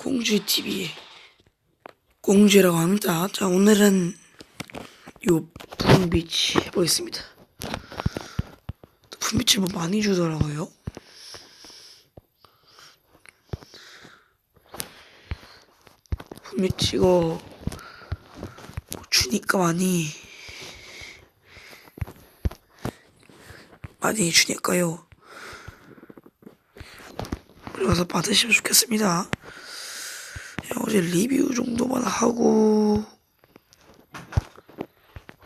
공주의 TV 공주라고 합니다. 자 오늘은 요 분비치 해보겠습니다. 분비치 뭐 많이 주더라고요. 분비치 이거 뭐 주니까 많이 많이 주니까요. 그래서 받으시면 좋겠습니다. 어제 리뷰 정도만 하고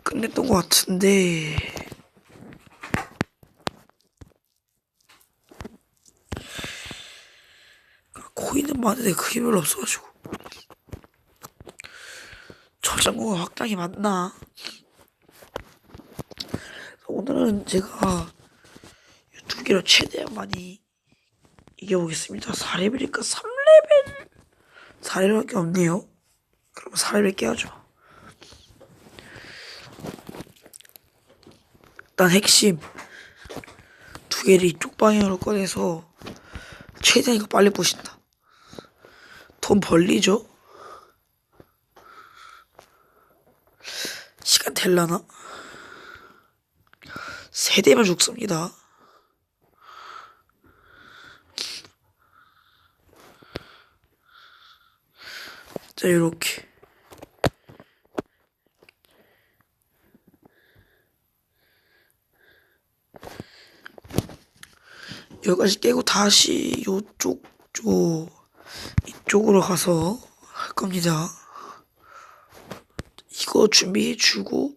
끝냈던 것 같은데. 코인은 많은데 그게 별로 없어가지고. 저장고가 확장이 많나? 오늘은 제가 개로 최대한 많이 이겨보겠습니다. 4레벨이니까 3레벨 4레벨밖에 없네요. 그럼 4레벨 깨야죠 일단 핵심 두 개를 이쪽 방향으로 꺼내서 최대한 이거 빨리 부신다. 돈 벌리죠? 시간 될라나? 세 대만 죽습니다 자 요렇게. 여기까지 깨고 다시 요쪽 쪽 이쪽으로 가서 할 겁니다. 이거 준비해 주고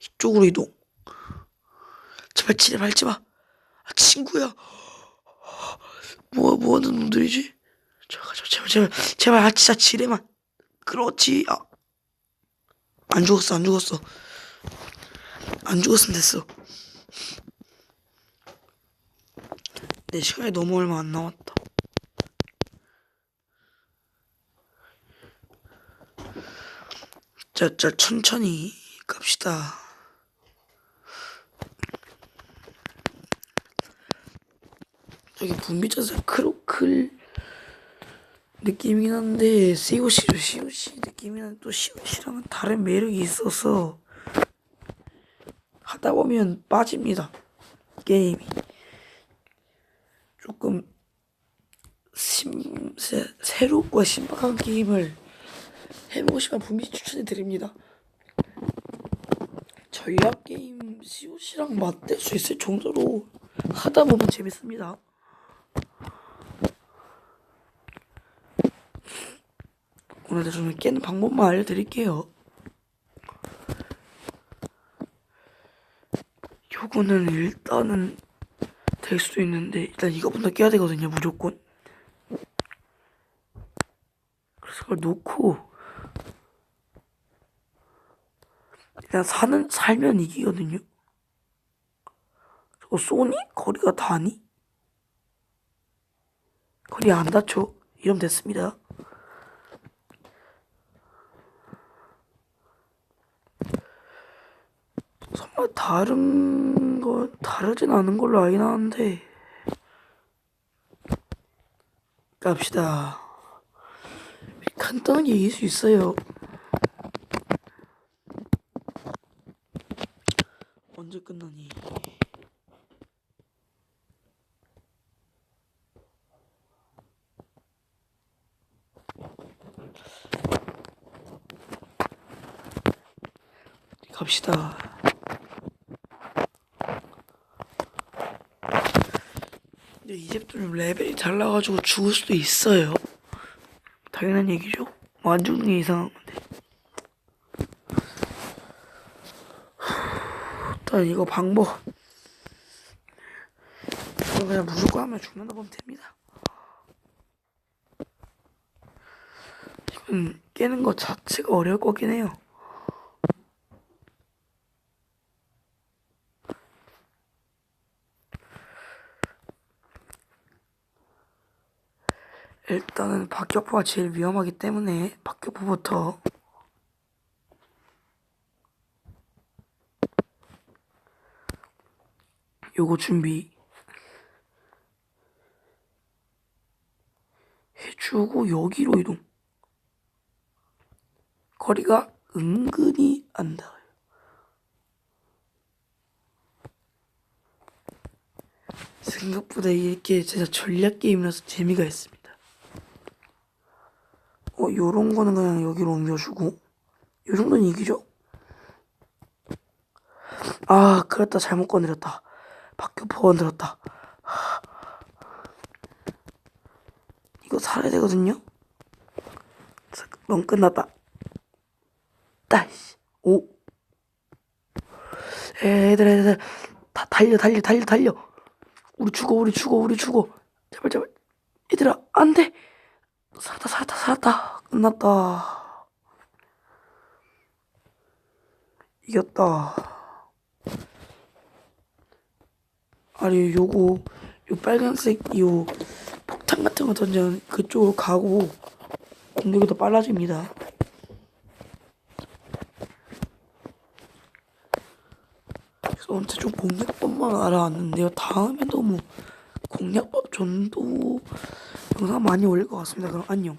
이쪽으로 이동. 제발 지뢰 밟지 마. 아, 친구야. 뭐 뭐 하는 놈들이지? 제발 제발 제발 제발 아 진짜 지뢰만 그렇지. 아. 안 죽었어 안 죽었어. 안 죽었으면 됐어. 내 시간이 너무 얼마 안 남았다. 자, 자 천천히 갑시다. 저기 분비자세 크로클 느낌이긴 한데 COC죠 COC 느낌이랑 또 COC랑은 다른 매력이 있어서 하다 보면 빠집니다 게임이. 조금 심, 새, 새롭고 신박한 게임을 해보고 싶으면 분명히 추천해 드립니다. 전략 게임 COC랑 맞댈 수 있을 정도로 하다 보면 재밌습니다 오늘도 좀 깨는 방법만 알려드릴게요. 요거는 일단은 될 수도 있는데 일단 이거부터 깨야 되거든요 무조건. 그래서 그걸 놓고 일단 사는 살면 이기거든요. 저거 쏘니? 거리가 다니? 거리 안 닿죠? 이러면 됐습니다. 정말 다른 거 다르진 않은 걸로 알긴 하는데. 갑시다. 간단하게 이길 수 있어요. 언제 끝나니? 갑시다 근데 좀 레벨이 달라가지고 죽을 수도 있어요. 당연한 얘기죠. 뭐 안 죽는 게 이상한 건데. 일단 이거 방법. 이거 그냥 무조건 하면 죽는다 보면 됩니다. 이건 깨는 것 자체가 어려울 거긴 해요. 일단은 박격포가 제일 위험하기 때문에 박격포부터 요거 준비 주고 여기로 이동. 거리가 은근히 안 닿아요. 생각보다 이게 진짜 전략 게임이라서 재미가 있습니다. 어, 요런 거는 그냥 여기로 옮겨주고, 요 정도는 이기죠? 아, 그랬다. 잘못 건드렸다. 박교포 건드렸다. 하. 이거 살아야 되거든요? 넌 끝났다. 따이씨. 오. 애들, 애들, 다 달려, 달려, 달려, 달려. 우리 죽어, 우리 죽어, 우리 죽어. 제발, 제발. 얘들아, 안 돼. 살았다, 살았다, 살았다. 끝났다. 이겼다. 아니, 요거, 요 빨간색, 요 폭탄 같은 거 던져 그쪽으로 가고 공격이 더 빨라집니다. 언제 좀 공략법만 알아왔는데요. 다음에도 뭐 공략법 전도 영상 많이 올릴 것 같습니다. 그럼 안녕.